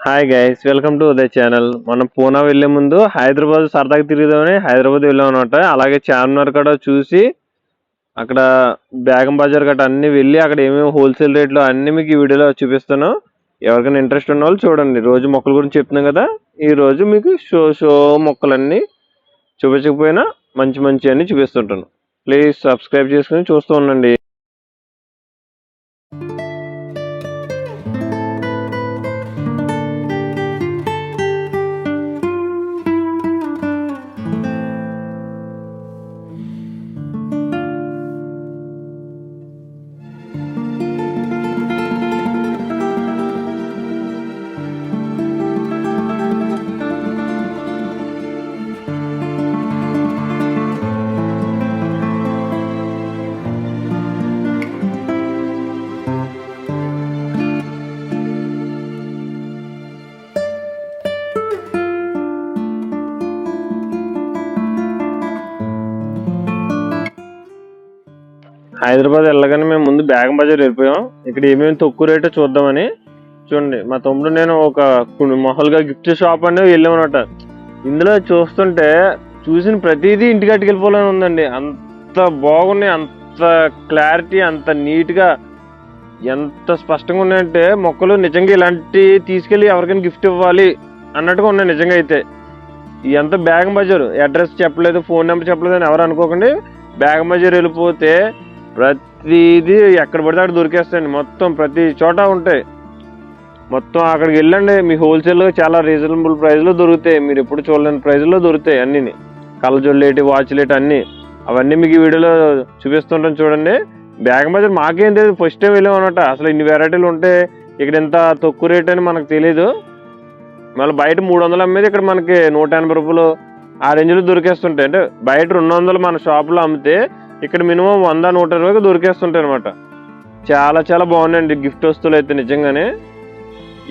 Hi guys welcome to Uday channel మనం పూనా వెళ్ళే ముందు హైదరాబాద్ సరదాగా తిరుగుదామని హైదరాబాద్ వెళ్ళాం అనమాట అలాగే చార్మినార్ కూడా చూసి అక్కడ బేగం బజార్ గట్రా అన్నీ వెళ్ళి అక్కడ ఏమేమి హోల్సేల్ రేట్లు అన్నీ మీకు ఈ వీడియోలో చూపిస్తాను. ఎవరికైనా ఇంట్రెస్ట్ ఉన్న వాళ్ళు చూడండి. రోజు మొక్కల గురించి చెప్తున్నాం కదా. ఈ రోజు మీకు షో షో మొక్కలన్నీ చూపించకపోయినా మంచి మంచి అన్నీ చూపిస్తుంటాను. ప్లీజ్ సబ్స్క్రైబ్ చేసుకుని చూస్తూ ఉండండి. హైదరాబాద్ వెళ్ళగానే మేము ముందు బేగం బజార్ వెళ్ళిపోయాం. ఇక్కడ ఏమేమి తక్కువ రేటో చూద్దామని. చూడండి మా తమ్ముడు నేను ఒక కు- మామూలుగా గిఫ్ట్ షాప్ అనేది వెళ్ళామన్నమాట. ఇందులో చూస్తుంటే చూసిన ప్రతిదీ ఇంటికి అట్టుకెళ్ళిపోలేని ఉందండి. అంత బాగున్నాయి అంత క్లారిటీ అంత నీట్గా ఎంత స్పష్టంగా ఉన్నాయంటే మొక్కలు నిజంగా ఇలాంటి తీసుకెళ్ళి ఎవరికైనా గిఫ్ట్ ఇవ్వాలి అన్నట్టుగా ఉన్నాయి నిజంగా అయితే. ఎంత బ్యాగం బజారు? అడ్రస్ చెప్పలేదు ఫోన్ నెంబర్ చెప్పలేదు అని ఎవరు అనుకోకండి. బ్యాగం బజార్ వెళ్ళిపోతే ప్రతిదీ ఎక్కడ పడితే అక్కడ దొరికేస్తాయండి. మొత్తం ప్రతి చోట ఉంటాయి. మొత్తం అక్కడికి వెళ్ళండి. మీ హోల్సేల్గా చాలా రీజనబుల్ ప్రైస్లో దొరుకుతాయి. మీరు ఎప్పుడు చూడలేని ప్రైస్లో దొరుకుతాయి అన్ని కళ్ళజొల్లేటి వాచ్లేటి అన్నీ. అవన్నీ మీకు ఈ వీడియోలో చూపిస్తుంటాం చూడండి. బ్యాగ్ బజార్ మాకేం తెలియదు ఫస్ట్ టైం వెళ్ళాం అనమాట అసలు ఇన్ని వెరైటీలు ఉంటే ఇక్కడ ఎంత తక్కువ రేట్ అని మనకు తెలియదు మళ్ళీ బయట మూడు వందలు అమ్మేది ఇక్కడ మనకి నూట ఎనభై రూపాయలు ఆ రేంజ్లో దొరికేస్తుంటాయి. అంటే బయట రెండు వందలు మన షాప్లో అమ్మితే ఇక్కడ మినిమం వంద నూట ఇరవైకి దొరికేస్తుంటాయి అనమాట చాలా చాలా బాగున్నాయండి గిఫ్ట్ వస్తువులు అయితే నిజంగానే.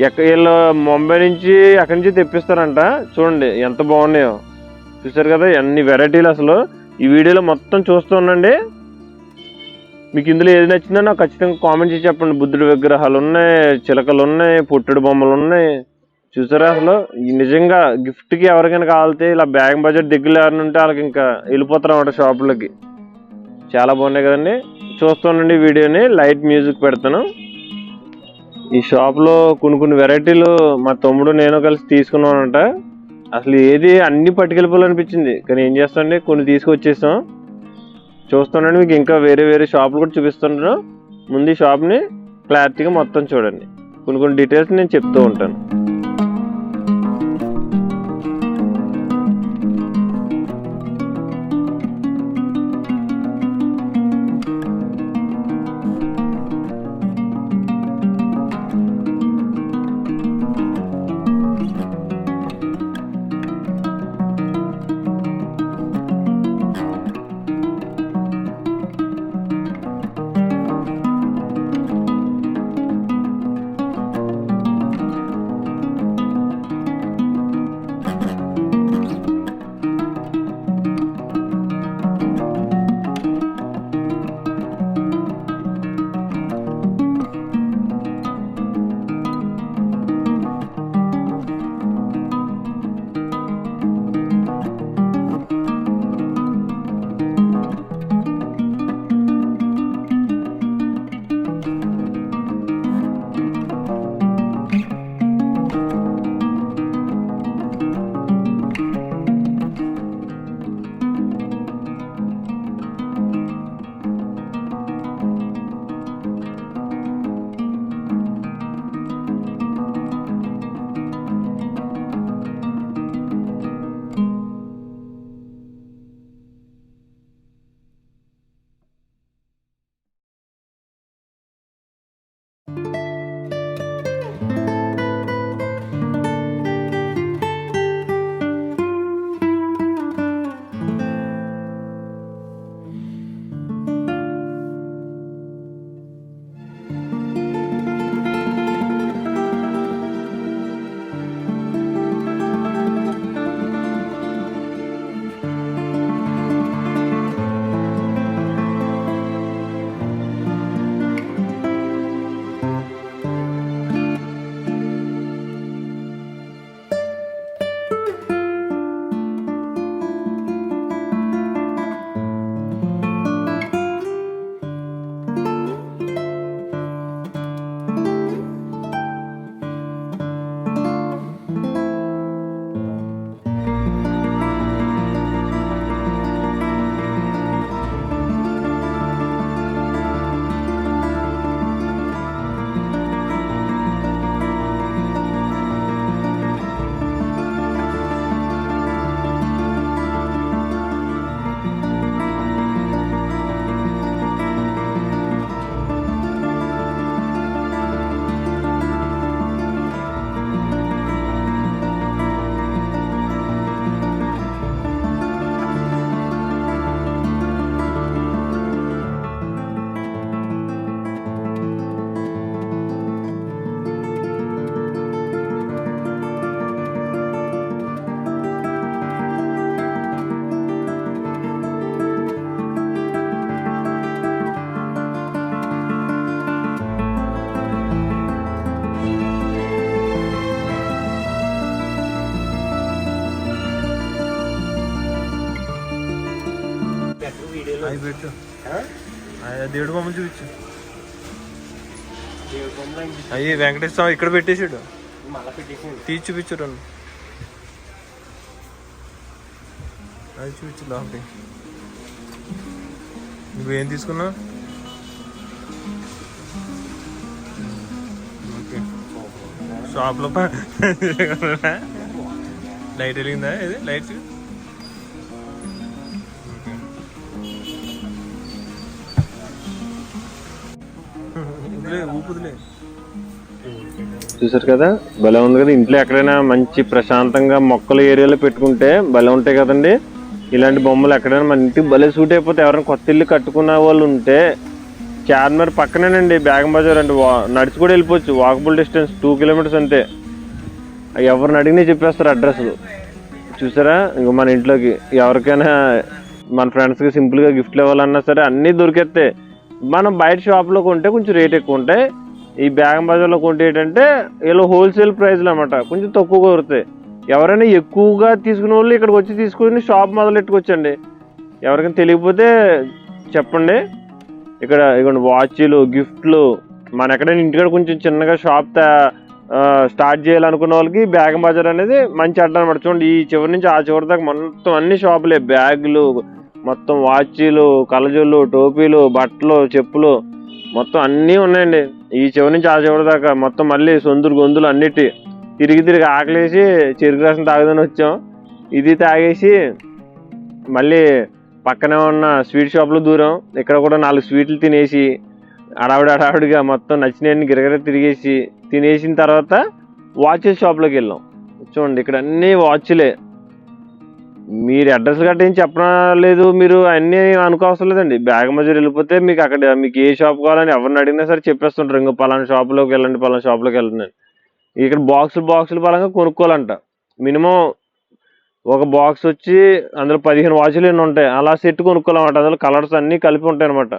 ఎక్క వీళ్ళు ముంబై నుంచి అక్కడి నుంచి తెప్పిస్తారంట. చూడండి ఎంత బాగున్నాయో. చూసారు కదా అన్ని వెరైటీలు అసలు. ఈ వీడియోలో మొత్తం చూస్తూ ఉండండి. మీకు ఇందులో ఏది నచ్చిందో నాకు ఖచ్చితంగా కామెంట్ చేసి చెప్పండి. బుద్ధుడి విగ్రహాలు ఉన్నాయి చిలకలు ఉన్నాయి పుట్టడి బొమ్మలు ఉన్నాయి. చూసారా అసలు? నిజంగా గిఫ్ట్కి ఎవరికైనా కావాలితే ఇలా బ్యాగ్ బడ్జెట్ దగ్గరలో ఎవరైనా ఉంటే వాళ్ళకి ఇంకా వెళ్ళిపోతారు అన్నమాట షాపులకి. చాలా బాగున్నాయి కదండి. చూస్తుండండి వీడియోని. లైట్ మ్యూజిక్ పెడతాను ఈ షాప్లో కొన్ని కొన్ని వెరైటీలు మా తమ్ముడు నేను కలిసి తీసుకున్నానంట అసలు ఏది అన్ని పట్టుకెళ్ళిపోవాలనిపించింది కానీ ఏం చేస్తాండి కొన్ని తీసుకొచ్చేసాం. చూస్తానండి మీకు ఇంకా వేరే వేరే షాపులు కూడా చూపిస్తున్నాను ముందు ఈ షాప్ని క్లారిటీగా మొత్తం చూడండి. కొన్ని కొన్ని డీటెయిల్స్ నేను చెప్తూ ఉంటాను. అవి పెట్టు. దేవుడు దేవుడి బొమ్మలు చూపించు. అయ్యి వెంకటేశ్వర స్వామి ఇక్కడ పెట్టేసాడు తీసి చూపించు రెండు అది చూపించు లోపలి నువ్వేం తీసుకున్నావు? ఓకే. షాప్లో లైట్ వెలిగిందా ఇది? లైట్స్? చూసారు కదా? భలే ఉంది కదా. ఇంట్లో ఎక్కడైనా మంచి ప్రశాంతంగా మొక్కల ఏరియాలో పెట్టుకుంటే భలే ఉంటాయి కదండి. ఇలాంటి బొమ్మలు ఎక్కడైనా మన ఇంటికి భలే సూట్ అయిపోతే ఎవరైనా కొత్త ఇల్లు కట్టుకున్న వాళ్ళు ఉంటే చార్మినార్ పక్కనేనండి బేగం బజార్ అంటే వా- నడిచి కూడా వెళ్ళిపోవచ్చు. వాకబుల్ డిస్టెన్స్ టూ కిలోమీటర్స్ అంతే. ఎవరిని అడిగినా చెప్పేస్తారు అడ్రస్లు. చూసారా? ఇంక మన ఇంట్లోకి ఎవరికైనా మన ఫ్రెండ్స్కి సింపుల్గా గిఫ్ట్లు ఇవ్వాలన్నా సరే అన్నీ దొరికేస్తాయి. మనం బయట షాప్లో కొంటే కొంచెం రేట్ ఎక్కువ ఉంటాయి. ఈ బ్యాగం బజార్లో కొంటే ఏంటంటే వీళ్ళు హోల్సేల్ ప్రైస్లు అనమాట కొంచెం తక్కువ కుదురుతాయి ఎవరైనా ఎక్కువగా తీసుకునే వాళ్ళు ఇక్కడికి వచ్చి తీసుకుని షాప్ మొదలెట్టుకొచ్చండి ఎవరికైనా తెలియకపోతే చెప్పండి. ఇక్కడ ఇక్కడ వాచ్లు గిఫ్ట్లు మన ఎక్కడైనా ఇంటికాడ కొంచెం చిన్నగా షాప్ స్టార్ట్ చేయాలనుకున్న వాళ్ళకి బ్యాగ్ బజార్ అనేది మంచి అడ్డ అనమాట చూడండి ఈ చివరి నుంచి ఆ చివరి దాకా మొత్తం అన్ని షాపులే బ్యాగులు మొత్తం వాచీలు కలజోళ్ళు టోపీలు బట్టలు చెప్పులు మొత్తం అన్నీ ఉన్నాయండి. ఈ చివరి నుంచి ఆ చివరి దాకా మొత్తం మళ్ళీ సొందులు గొంతులు అన్నిటి తిరిగి తిరిగి ఆకలేసి చెరుకు రసం తాగుదని వచ్చాం. ఇది తాగేసి మళ్ళీ పక్కనే ఉన్న స్వీట్ షాప్లో దూరం. ఇక్కడ కూడా నాలుగు స్వీట్లు తినేసి అడావిడి అడావిడిగా మొత్తం నచ్చినవన్నీ గిరగిర తిరిగేసి తినేసిన తర్వాత వాచెస్ షాప్లోకి వెళ్ళాం. చూడండి ఇక్కడ అన్ని వాచ్లే. మీరు అడ్రస్ గట్ట ఏం చెప్పడం లేదు మీరు అన్నీ అనుకోవసరం లేదండి. బ్యాగ్ మధ్య వెళ్ళిపోతే మీకు అక్కడ మీకు ఏ షాప్ కావాలని ఎవరిని అడిగినా సరే చెప్పేస్తుంటారు. ఇంకో పలానా షాప్లోకి వెళ్ళండి పలానా షాప్లోకి వెళ్ళండి ఇక్కడ బాక్సులు బాక్సులు పరంగా కొనుక్కోవాలంట. మినిమం ఒక బాక్స్ వచ్చి అందులో పదిహేను వాచ్లు ఎన్ని ఉంటాయి. అలా సెట్ కొనుక్కోవాలన్నమాట. అందులో కలర్స్ అన్నీ కలిపి ఉంటాయి అనమాట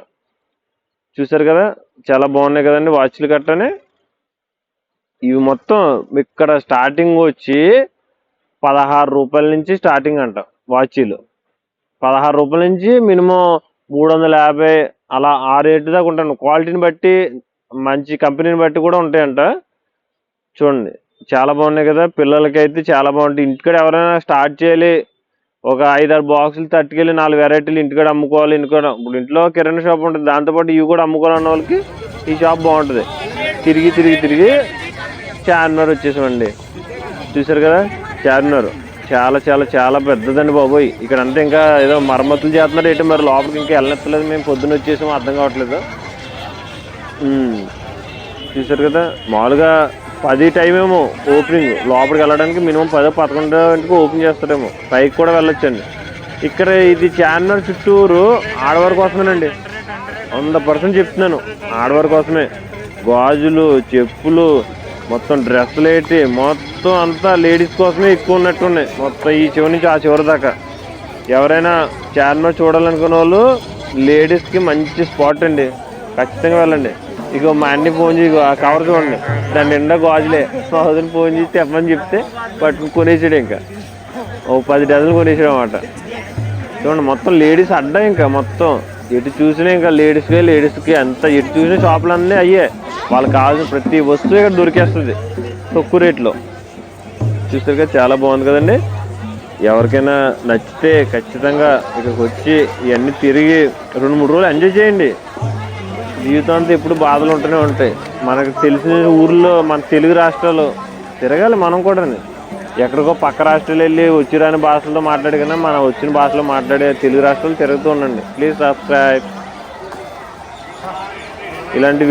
చూసారు కదా? చాలా బాగున్నాయి కదండి వాచ్లు కట్టనే ఇవి మొత్తం ఇక్కడ స్టార్టింగ్ వచ్చి పదహారు రూపాయల నుంచి స్టార్టింగ్ అంట వాచీలు. పదహారు రూపాయల నుంచి మినిమం మూడు వందల యాభై అలా ఆ రేటు దాకా ఉంటాను. క్వాలిటీని బట్టి మంచి కంపెనీని బట్టి కూడా ఉంటాయంట. చూడండి చాలా బాగున్నాయి కదా. పిల్లలకైతే చాలా బాగుంటాయి. ఇంటికాడ ఎవరైనా స్టార్ట్ చేయాలి. ఒక ఐదారు బాక్సులు తట్టుకెళ్ళి నాలుగు వెరైటీలు ఇంటికాడ అమ్ముకోవాలి ఇంటికాడ. ఇప్పుడు ఇంట్లో కిరాణా షాప్ ఉంటుంది. దాంతోపాటు ఇవి కూడా అమ్ముకోవాలన్న వాళ్ళకి ఈ షాప్ బాగుంటుంది. తిరిగి తిరిగి తిరిగి చార్మినార్ వచ్చేసామండి. చూసారు కదా? చార్మినార్ చాలా చాలా చాలా పెద్దదండి బాబోయ్. ఇక్కడ అంతా ఇంకా ఏదో మరమ్మతులు చేస్తున్నారు ఏంటి మరి? లోపలికి ఇంకా వెళ్ళనెత్తలేదు మేము పొద్దున్న వచ్చేసాము అర్థం కావట్లేదు. చూసారు కదా? మామూలుగా పది టైం ఏమో ఓపెనింగ్ లోపలికి వెళ్ళడానికి మినిమం పదో పదకొండో ఇంటికి ఓపెన్ చేస్తారేమో. పైకి కూడా వెళ్ళొచ్చండి. ఇక్కడ ఇది చార్మినార్ చుట్టూరు ఆడవారి కోసమేనండి. వంద పర్సెంట్ చెప్తున్నాను. ఆడవారి కోసమే. గాజులు చెప్పులు మొత్తం డ్రెస్సులు ఏంటి? మొత్తం అంతా లేడీస్ కోసమే ఎక్కువ ఉన్నట్టున్నాయి. మొత్తం ఈ చివరి నుంచి ఆ చివరి దాకా. ఎవరైనా చార్మినార్ చూడాలనుకున్న వాళ్ళు లేడీస్కి మంచి స్పాట్ అండి. ఖచ్చితంగా వెళ్ళండి. ఇక మా అన్ని ఫోన్ చేయి ఆ కవర్ చూడండి. దాని నిండా గాజులే. మా వదిన ఫోన్ చేసి తెమ్మని చెప్తే పట్టుకుని కొనేసాడు ఇంకా. ఓ పది డజన్లు కొనేసాడు అనమాట చూడండి మొత్తం లేడీస్ అడ్డా ఇంకా మొత్తం. ఎటు చూసినా ఇంకా లేడీస్కే లేడీస్కి అంత ఎటు చూసిన షాపులు అన్నీ అయ్యే. వాళ్ళకి కావాల్సిన ప్రతి వస్తువు ఇక్కడ దొరికేస్తుంది తక్కువ రేట్లో. చూస్తారు కదా చాలా బాగుంది కదండి. ఎవరికైనా నచ్చితే ఖచ్చితంగా ఇక్కడికి వచ్చి ఇవన్నీ తిరిగి రెండు మూడు రోజులు ఎంజాయ్ చేయండి. జీవితం అంతా ఎప్పుడు బాధలు ఉంటూనే ఉంటాయి. మనకు తెలిసిన ఊర్లో మన తెలుగు రాష్ట్రాలు తిరగాలి మనం కూడా ఎక్కడికో పక్క రాష్ట్రాలు వెళ్ళి వచ్చిరాని భాషలతో మాట్లాడి కన్నా మనం వచ్చిన భాషలో మాట్లాడే తెలుగు రాష్ట్రాలు తిరుగుతూ ఉండండి. ప్లీజ్ సబ్స్క్రైబ్ ఇలాంటి